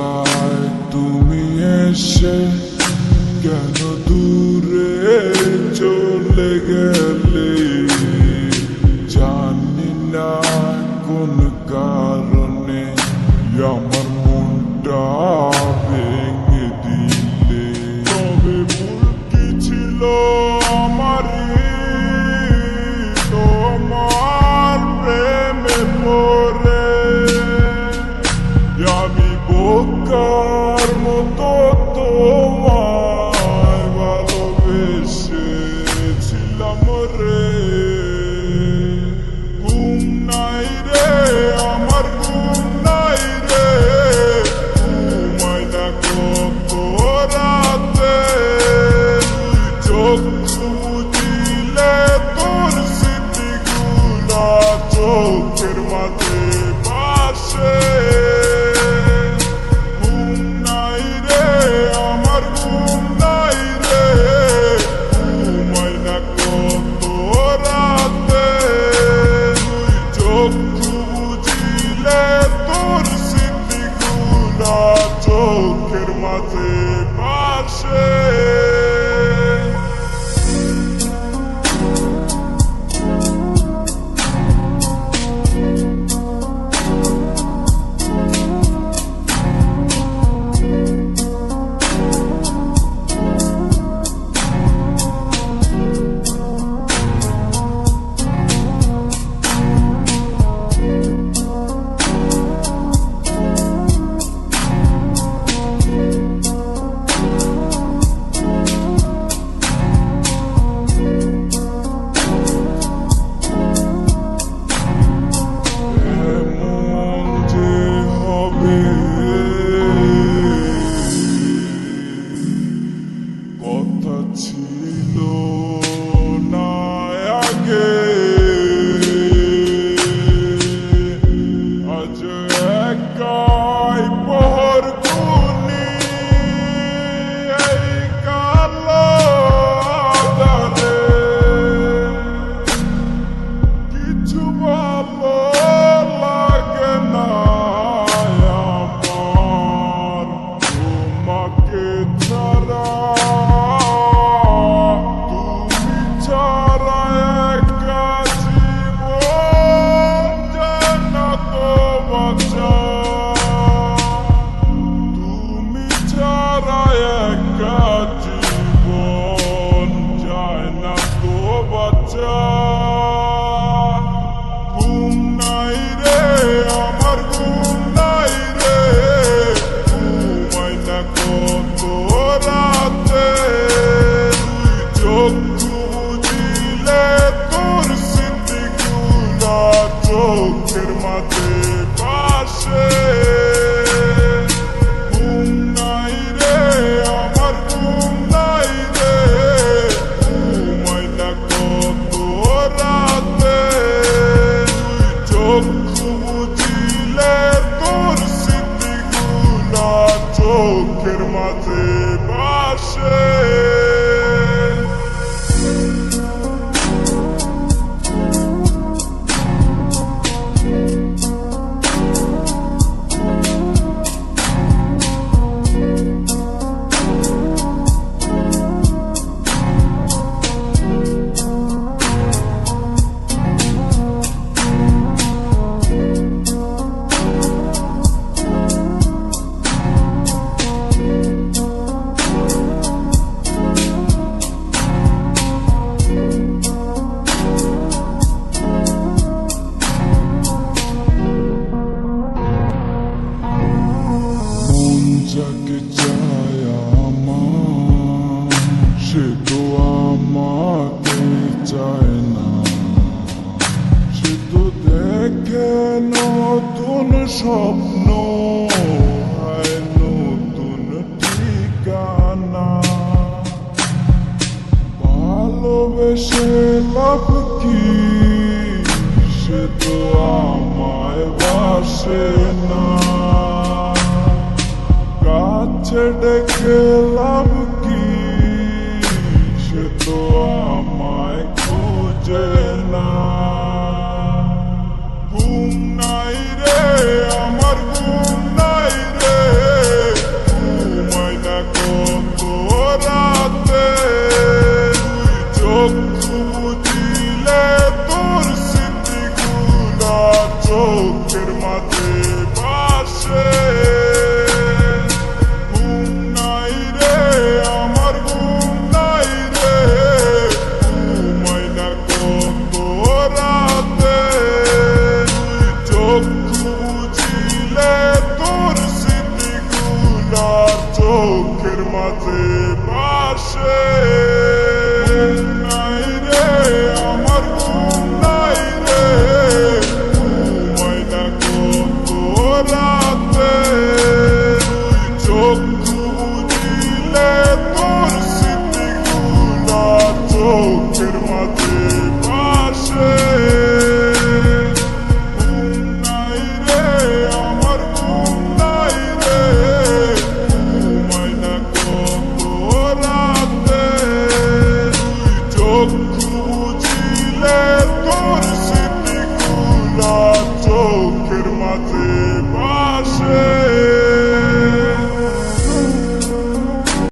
বেলায় তুমি এসে el amor. good. fire shame. স্বপ্ন নতুন ঠিকানা। ভালোবেসে লাভ কি? সে তো আমায় বাসে না। কাছে ডেকে লাভ Алматы